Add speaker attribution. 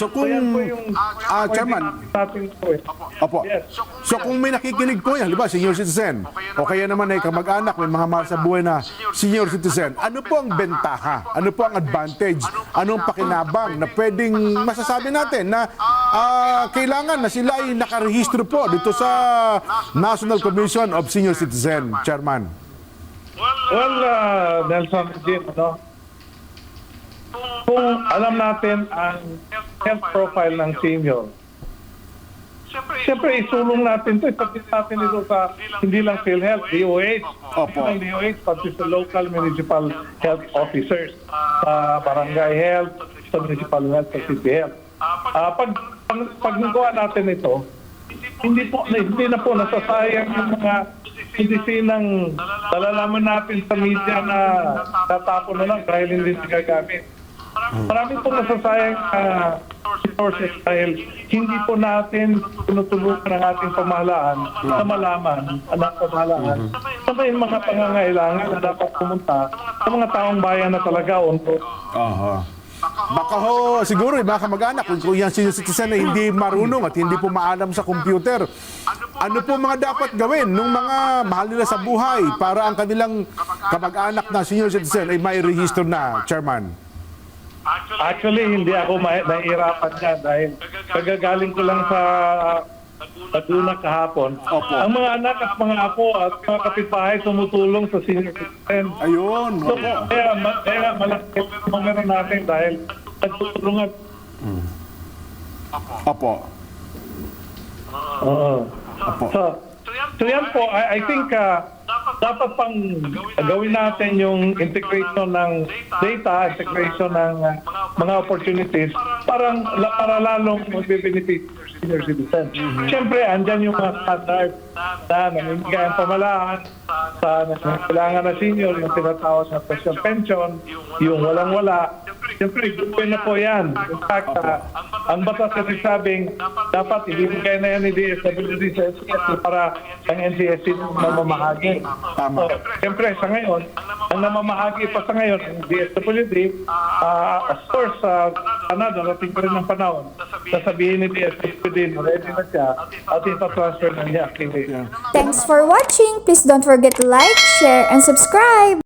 Speaker 1: So kung,
Speaker 2: Yan po yung
Speaker 1: ah, Chairman,
Speaker 2: natin po eh.
Speaker 1: opo.
Speaker 2: Yes.
Speaker 1: So kung may nakikinig po yan, di ba, senior citizen, o kaya naman ay kamag-anak, may mga mahal sa buhay na senior citizen, ano po ang bentaha? Ano po ang advantage? Anong pakinabang na pwedeng masasabi natin na ah, kailangan na sila ay nakarehistro po dito sa National Commission of Senior Citizen, Chairman?
Speaker 2: Well, uh, Nelson Jim, ano? Kung alam natin ang health profile ng senior, Siyempre, isulong natin ito. Ipagkit natin ito sa hindi lang PhilHealth, DOH.
Speaker 1: Opo.
Speaker 2: Hindi lang DOH, pati sa local municipal health officers, sa barangay health, sa municipal health, sa city health. Ah, pag, pag, pag nagawa natin ito, hindi po hindi na po nasasayang yung mga medisinang nalalaman natin sa media na tatapon na lang dahil hindi nagagamit. Marami po nasasayang uh, resources dahil hindi po natin tinutulungan ang ating pamahalaan na malaman, anak pamahalaan, sa may mga pangangailangan na dapat pumunta sa mga taong bayan na talaga unto.
Speaker 1: Aha. Baka ho, siguro yung mga kamag-anak, kung, yung senior citizen na hindi marunong at hindi po maalam sa computer, ano po mga dapat gawin nung mga mahal nila sa buhay para ang kanilang kamag-anak na senior citizen ay may register na, Chairman?
Speaker 2: Actually, hindi ako ma- nahihirapan dyan dahil kagagaling ko lang sa Laguna kahapon.
Speaker 1: Opo.
Speaker 2: Ang mga anak at mga apo at mga kapitbahay tumutulong sa senior citizen.
Speaker 1: Ayun,
Speaker 2: So,
Speaker 1: opo.
Speaker 2: kaya, ma- kaya malaki ang numero natin dahil nagtutulungan.
Speaker 1: Opo.
Speaker 2: Oo.
Speaker 1: Opo.
Speaker 2: So, so yan po, I, I think uh, dapat pang gawin natin yung integration ng data, integration ng uh, mga opportunities parang para lalong magbe-benefit senior citizen. Siyempre, andyan yung mga standard na namimigay ang pamalaan sa kailangan na senior, yung tinatawag na special pension, yung walang-wala. Siyempre, gawin na po yan. In fact, uh, ang batas kasi sabing dapat ibibigay na yan ni DSWD sa NCSC para ang NCSC na mamamahagi.
Speaker 1: Tama.
Speaker 2: So, siyempre, sa ngayon, ang namamahagi pa sa ngayon, ang DSWD, uh, of course, uh, sana darating pa rin ng panahon, sasabihin ni DSWD na ready na siya at itatransfer na niya.
Speaker 3: Thanks for watching! Please don't forget to like, share, and subscribe!